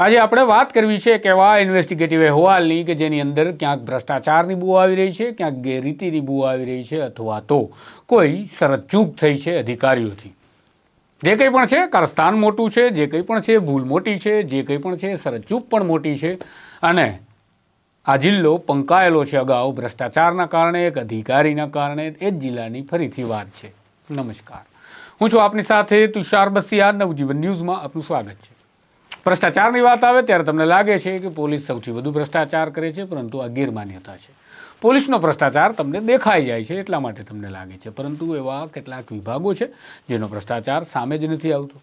આજે આપણે વાત કરવી છે કે એવા ઇન્વેસ્ટિગેટિવ અહેવાલની કે જેની અંદર ક્યાંક ભ્રષ્ટાચારની બૂ આવી રહી છે, ક્યાંક ગેરરીતિની બૂ આવી રહી છે અથવા તો કોઈ શરતચૂક થઈ છે અધિકારીઓથી. જે કંઈ પણ છે, કારસ્તાન મોટું છે, જે કંઈ પણ છે, ભૂલ મોટી છે, જે કંઈ પણ છે શરતચૂક પણ મોટી છે. અને આ જિલ્લો પંકાયેલો છે અગાઉ ભ્રષ્ટાચારના કારણે, એક અધિકારીના કારણે, એ જ જિલ્લાની ફરીથી વાત છે. નમસ્કાર. હું છું આપની સાથે તુષાર બસિયા નવજીવન ન્યૂઝમાં આપનું સ્વાગત છે. ભ્રષ્ટાચારની વાત આવે ત્યારે તમને લાગે છે કે પોલીસ સૌથી વધુ ભ્રષ્ટાચાર કરે છે, પરંતુ આ ગેરમાન્યતા છે. પોલીસનો ભ્રષ્ટાચાર તમને દેખાઈ જાય છે એટલા માટે તમને લાગે છે, પરંતુ એવા કેટલાક વિભાગો છે જેનો ભ્રષ્ટાચાર સામે જ નથી આવતો.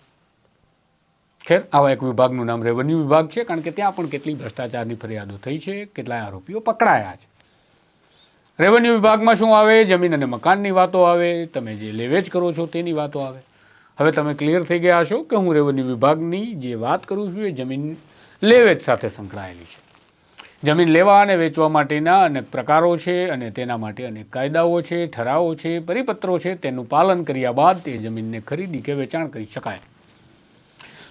ખેર, આવા એક વિભાગનું નામ રેવન્યુ વિભાગ છે, કારણ કે ત્યાં પણ કેટલી ભ્રષ્ટાચારની ફરિયાદો થઈ છે, કેટલાય આરોપીઓ પકડાયા છે. રેવન્યુ વિભાગમાં શું આવે? જમીન અને મકાનની વાતો આવે, તમે જે લેવેજ કરો છો તેની વાતો આવે. હવે તમે ક્લિયર થઈ ગયા છો કે હું રેવન્યુ વિભાગની જે વાત કરું છું એ જમીન લેવેચ સાથે સંકળાયેલી છે. જમીન લેવા અને વેચવા માટેના અનેક પ્રકારો છે અને તેના માટે અનેક કાયદાઓ છે, ઠરાવો છે, પરિપત્રો છે. તેનું પાલન કર્યા બાદ તે જમીનને ખરીદી કે વેચાણ કરી શકાય.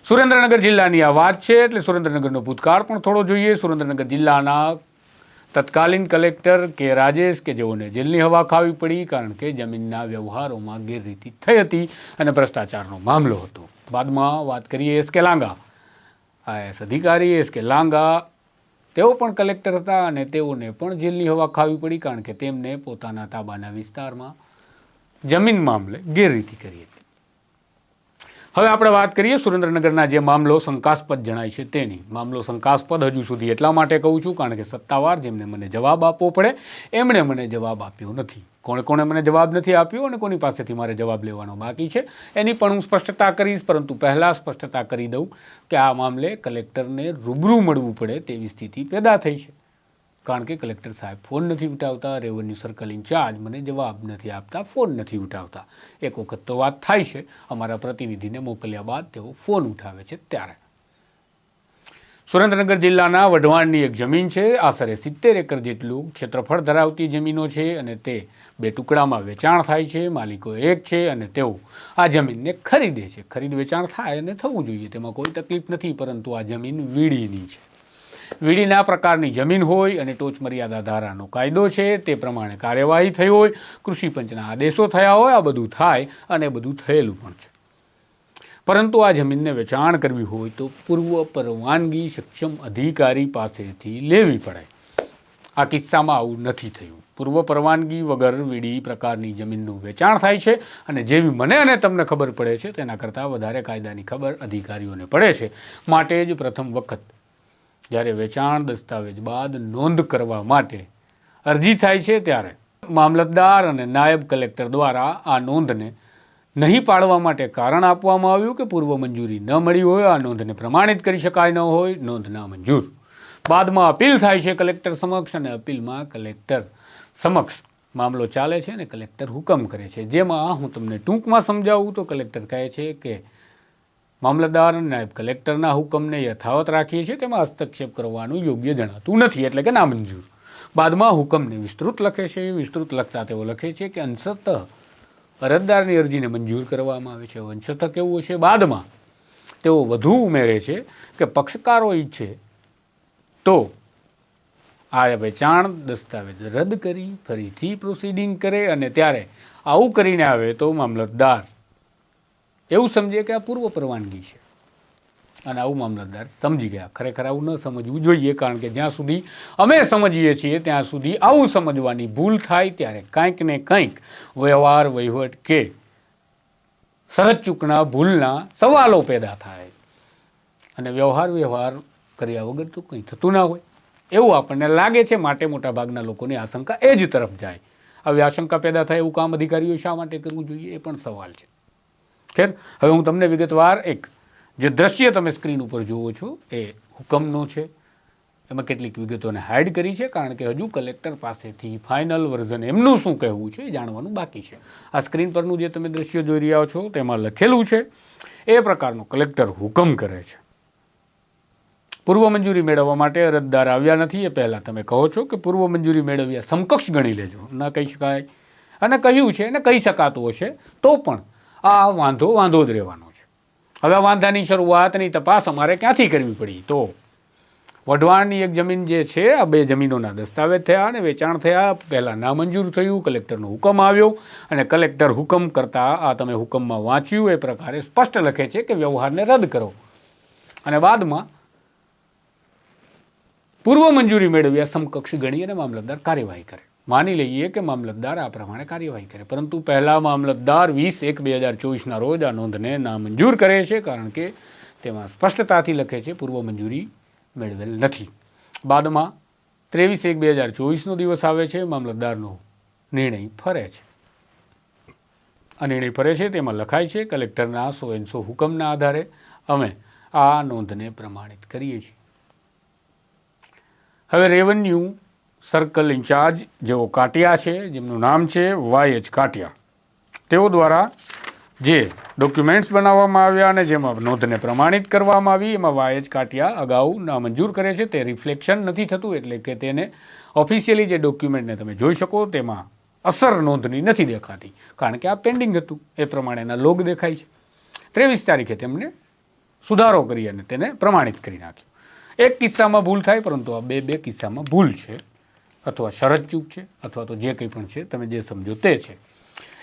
સુરેન્દ્રનગર જિલ્લાની આ વાત છે, એટલે સુરેન્દ્રનગરનો ભૂતકાળ પણ થોડો જોઈએ. સુરેન્દ્રનગર જિલ્લાના તત્કાલીન કલેક્ટર કે રાજેશ કે જેઓને જેલની હવા ખાવી પડી કારણ કે જમીનના વ્યવહારોમાં ગેરરીતિ થઈ હતી અને ભ્રષ્ટાચારનો મામલો હતો. બાદમાં વાત કરીએ એસ કે લાંગા. આઈએસ અધિકારી એસ કે લાંગા, તેઓ પણ કલેક્ટર હતા અને તેઓને પણ જેલની હવા ખાવી પડી કારણ કે તેમને પોતાના તાબાના વિસ્તારમાં જમીન મામલે ગેરરીતિ કરી હતી. હવે આપણે વાત કરીએ સુરેન્દ્રનગરના જે મામલો શંકાસ્પદ જણાય છે તેની. મામલો શંકાસ્પદ હજુ સુધી એટલા માટે કહું છું, કારણ કે સત્તાવાર જેમને મને જવાબ આપવો પડે, એમણે મને જવાબ આપ્યો નથી. કોણે કોણે મને જવાબ નથી આપ્યો અને કોની પાસેથી મારે જવાબ લેવાનો બાકી છે, એની પણ હું સ્પષ્ટતા કરીશ, પરંતુ પહેલાં સ્પષ્ટતા કરી દઉં કે આ મામલે કલેક્ટરને રૂબરૂ મળવું પડે તેવી સ્થિતિ પેદા થઈ છે. કારણ કે કલેક્ટર સાહેબ ફોન નથી ઉઠાવતા, રેવન્યુ સર્કલ ઇન્ચાર્જ મને જવાબ નથી આપતા, ફોન નથી ઉઠાવતા. એક વખત તો વાત થાય છે, અમારા પ્રતિનિધિને મોકલ્યા બાદ તેઓ ફોન ઉઠાવે છે ત્યારે. સુરેન્દ્રનગર જિલ્લાના વઢવાણની એક જમીન છે, આશરે સિત્તેર એકર જેટલું ક્ષેત્રફળ ધરાવતી જમીનો છે અને તે બે ટુકડામાં વેચાણ થાય છે, માલિકો એક છે અને તેઓ આ જમીનને ખરીદે છે. ખરીદ વેચાણ થાય અને થવું જોઈએ, તેમાં કોઈ તકલીફ નથી, પરંતુ આ જમીન વીડીની છે. વીડીના પ્રકારની જમીન હોય અને ટોચ મર્યાદા ધારાનો કાયદો છે, તે પ્રમાણે કાર્યવાહી થઈ હોય, કૃષિ પંચના આદેશો થયા હોય, આ બધું થાય અને બધું થયેલું પણ છે. પરંતુ આ જમીનને વેચાણ કરવી હોય તો પૂર્વ પરવાનગી સક્ષમ અધિકારી પાસેથી લેવી પડે. આ કિસ્સામાં આવું નથી થયું. પૂર્વ પરવાનગી વગર વીડી પ્રકારની જમીનનું વેચાણ થાય છે અને જેવી મને અને તમને ખબર પડે છે, તેના કરતાં વધારે કાયદાની ખબર અધિકારીઓને પડે છે. માટે જ પ્રથમ વખત જ્યારે વેચાણ દસ્તાવેજ બાદ નોંધ કરવા માટે અરજી થાય છે ત્યારે મામલતદાર અને નાયબ કલેક્ટર દ્વારા આ નોંધને નહીં પાડવા માટે કારણ આપવામાં આવ્યું કે પૂર્વ મંજૂરી ન મળી હોય, આ નોંધને પ્રમાણિત કરી શકાય ન હોય, નોંધ ના મંજૂર. બાદમાં અપીલ થાય છે કલેક્ટર સમક્ષ અને અપીલમાં કલેક્ટર સમક્ષ મામલો ચાલે છે અને કલેક્ટર હુકમ કરે છે. જેમાં હું તમને ટૂંકમાં સમજાવું તો કલેક્ટર કહે છે કે મામલતદાર અને નાયબ કલેક્ટરના હુકમને યથાવત રાખીએ છીએ તેમાં હસ્તક્ષેપ કરવાનું યોગ્ય જણાતું નથી, એટલે કે નામંજૂર. બાદમાં હુકમને વિસ્તૃત લખે છે. વિસ્તૃત લખતા તેઓ લખે છે કે અંશત અરજદારની અરજીને મંજૂર કરવામાં આવે છે. અંશત કેવું છે બાદમાં તેઓ વધુ ઉમેરે છે કે પક્ષકારો ઈચ્છે તો આ વેચાણ દસ્તાવેજ રદ કરી, ફરીથી પ્રોસિડિંગ કરે અને ત્યારે આવું કરીને આવે તો મામલતદાર એવું સમજીએ કે આ પૂર્વ પરવાનગી છે. અને આવું મામલતદાર સમજી ગયા. ખરેખર આવું ન સમજવું જોઈએ, કારણ કે જ્યાં સુધી અમે સમજીએ છીએ, ત્યાં સુધી આવું સમજવાની ભૂલ થાય ત્યારે કંઈક ને કંઈક વ્યવહાર, વહીવટ કે સહજ ચૂકના ભૂલના સવાલો પેદા થાય. અને વ્યવહાર વ્યવહાર કર્યા વગર તો કંઈ થતું ના હોય. એવું આપણને લાગે છે, માટે મોટા ભાગના લોકોની આશંકા એ જ તરફ જાય. આવી આશંકા પેદા થાય એવું કામ અધિકારીઓ શા માટે કરવું જોઈએ એ પણ સવાલ છે. ખેર? હવે હું તમને વિગતવાર એક, જે દ્રશ્ય તમે સ્ક્રીન ઉપર જુઓ છો, એ હુકમનો છે. એમાં કેટલીક વિગતોને હાઇડ કરી છે, કારણ કે હજુ કલેક્ટર પાસેથી ફાઇનલ વર્ઝન એમનું શું કહેવું છે એ જાણવાનું બાકી છે. આ સ્ક્રીન પરનું જે તમે દ્રશ્ય જોઈ રહ્યા છો, તેમાં લખેલું છે, એ પ્રકારનો કલેક્ટર હુકમ કરે છે. પૂર્વ મંજૂરી મેળવવા માટે અરજદાર આવ્યા નથી, એ પહેલાં તમે કહો છો કે પૂર્વ મંજૂરી મેળવ્યા સમકક્ષ ગણી લેજો. ન કહી શકાય. અને કહ્યું છે અને કહી શકાતું હશે તો પણ આ વાંધો વાંધો જ રહેવાનો છે. હવે વાંધાની શરૂઆતની તપાસ અમારે ક્યાંથી કરવી પડી? તો વઢવાણની એક જમીન જે છે, આ બે જમીનોના દસ્તાવેજ થયા અને વેચાણ થયા. પહેલાં નામંજૂર થયું, કલેક્ટરનો હુકમ આવ્યો અને કલેક્ટર હુકમ કરતાં આ તમે હુકમમાં વાંચ્યું, એ પ્રકારે સ્પષ્ટ લખે છે કે વ્યવહારને રદ કરો. અને બાદમાં પૂર્વ મંજૂરી મેળવ્યા સમકક્ષ ગણી અને મામલતદાર કાર્યવાહી કરે. માની લઈએ કે મામલતદાર આ પ્રમાણે કાર્યવાહી કરે. પરંતુ પહેલાં મામલતદાર વીસ એક બે હજાર ચોવીસના રોજ આ નોંધને નામંજૂર કરે છે કારણ કે તેમાં સ્પષ્ટતાથી લખે છે પૂર્વ મંજૂરી મેળવેલ નથી. બાદમાં ત્રેવીસ એક બે હજાર ચોવીસનો દિવસ આવે છે, મામલતદારનો નિર્ણય ફરે છે. આ નિર્ણય ફરે છે તેમાં લખાય છે, કલેક્ટરના સો એન સો હુકમના આધારે અમે આ નોંધને પ્રમાણિત કરીએ છીએ. હવે રેવન્યુ સર્કલ ઇન્ચાર્જ જેઓ કાટિયા છે, જેમનું નામ છે વાય એચ કાટિયા. તેઓ દ્વારા જે ડોક્યુમેન્ટ્સ બનાવવામાં આવ્યા અને જેમાં નોંધને પ્રમાણિત કરવામાં આવી, એમાં વાય એચ કાટિયા અગાઉ નામંજૂર કરે છે. તે રિફ્લેક્શન નથી થતું એટલે કે તેને ઓફિશિયલી જે ડોક્યુમેન્ટને તમે જોઈ શકો, તેમાં અસર નોંધની નથી દેખાતી. કારણ કે આ પેન્ડિંગ હતું. એ પ્રમાણેના લોગ દેખાય છે. ત્રેવીસ તારીખે તેમને સુધારો કરી અને તેને પ્રમાણિત કરી નાખ્યું. એક કિસ્સામાં ભૂલ થાય, પરંતુ આ બે બે કિસ્સામાં ભૂલ છે. અથવા શરતચૂક છે અથવા તો જે કંઈ પણ છે તમે જે સમજો તે છે.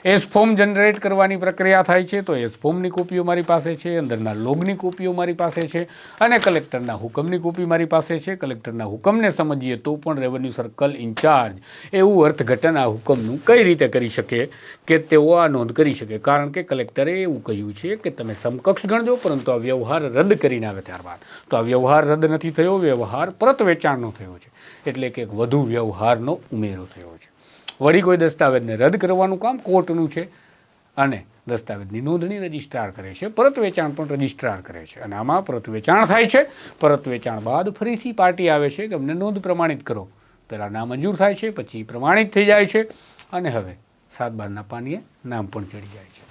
એસ ફોર્મ જનરેટ કરવાની પ્રક્રિયા થાય છે, તો એસ ફોર્મની કોપીઓ મારી પાસે છે, અંદરના લોગની કોપીઓ મારી પાસે છે અને કલેક્ટરના હુકમની કોપી મારી પાસે છે. કલેક્ટરના હુકમને સમજીએ તો પણ રેવન્યુ સર્કલ ઇન્ચાર્જ એવું અર્થઘટન આ હુકમનું કઈ રીતે કરી શકે કે તેઓ આ નોંધ કરી શકે? કારણ કે કલેક્ટરે એવું કહ્યું છે કે તમે સમકક્ષ ગણજો, પરંતુ આ વ્યવહાર રદ કરીને આવે ત્યારબાદ. તો આ વ્યવહાર રદ નથી થયો, વ્યવહાર પરત વેચાણનો થયો છે. એટલે કે એક વધુ વ્યવહારનો ઉમેરો થયો છે. વળી કોઈ દસ્તાવેજને રદ કરવાનું કામ કોર્ટનું છે. અને દસ્તાવેજની નોંધણી રજિસ્ટ્રાર કરે છે, પરત વેચાણ પણ રજિસ્ટ્રાર કરે છે. અને આમાં પરત વેચાણ થાય છે, પરત વેચાણ બાદ ફરીથી પાર્ટી આવે છે કે અમને નોંધ પ્રમાણિત કરો. પહેલાં નામંજૂર થાય છે, પછી પ્રમાણિત થઈ જાય છે. અને હવે સાત બારના પાનીએ નામ પણ ચડી જાય છે.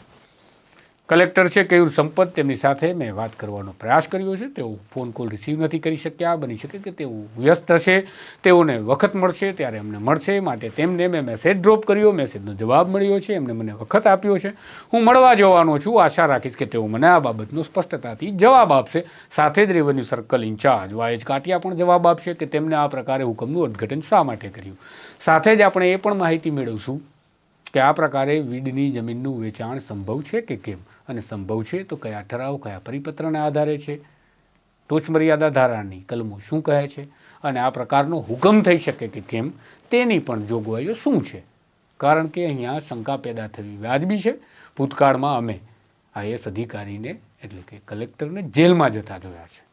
કલેક્ટર છે કેયુર સંપત, તેમની સાથે મેં વાત કરવાનો પ્રયાસ કર્યો છે. તેઓ ફોન કોલ રિસીવ નથી કરી શક્યા, બની શકે કે તેઓ વ્યસ્ત હશે તેઓને વખત મળશે, ત્યારે એમને મળશે. માટે તેમને મેં મેસેજ ડ્રોપ કર્યો મેસેજનો જવાબ મળ્યો છે, એમને મને વખત આપ્યો છે. હું મળવા જવાનો છું, આશા રાખીશ કે તેઓ મને આ બાબતનો સ્પષ્ટતાથી જવાબ આપશે. સાથે જ revenue circle incharge Vayaj Katiya પણ જવાબ આપશે કે તેમને આ પ્રકારે હુકમનું અર્થઘટન શા માટે કર્યું. સાથે જ આપણે એ પણ માહિતી મેળવશું કે આ પ્રકારે વીડની જમીનનું વેચાણ સંભવ છે કે કેમ? અને સંભવ છે તો કયા ઠરાવ, કયા પરિપત્રના આધારે છે? ટોચમર્યાદા ધારાની કલમો શું કહે છે? અને આ પ્રકારનો હુકમ થઈ શકે કે કેમ? તેની પણ જોગવાઈઓ શું છે? કારણ કે અહીંયા શંકા પેદા થવી વ્યાજબી છે. ભૂતકાળમાં અમે આઈએસ અધિકારીને, એટલે કે કલેક્ટરને જેલમાં જતા જોયા છે.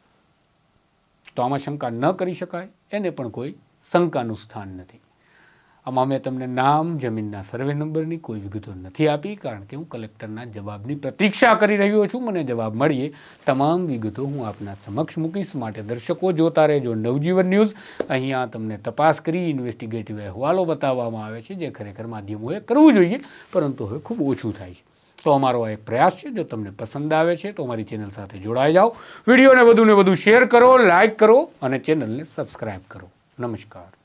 તો આમાં શંકા ન કરી શકાય, એને પણ કોઈ શંકાનું સ્થાન નથી. આમાં મેં તમને નામ, જમીનના સર્વે નંબરની કોઈ વિગતો નથી આપી, કારણ કે હું કલેક્ટરના જવાબની પ્રતીક્ષા કરી રહ્યો છું. મને જવાબ મળીએ. તમામ વિગતો હું આપના સમક્ષ મૂકીશ. માટે દર્શકો, જોતા રહેજો નવજીવન ન્યૂઝ. અહીંયા તમને તપાસ કરી ઇન્વેસ્ટિગેટિવ અહેવાલો બતાવવામાં આવે છે, જે ખરેખર માધ્યમોએ કરવું જોઈએ, પરંતુ હવે ખૂબ ઓછું થાય છે. તો અમારો આ એક પ્રયાસ છે. જો તમને પસંદ આવે છે, તો અમારી ચેનલ સાથે જોડાઈ જાઓ. વિડીયોને વધુને વધુ શેર કરો લાઇક કરો અને ચેનલને સબસ્ક્રાઈબ કરો. નમસ્કાર.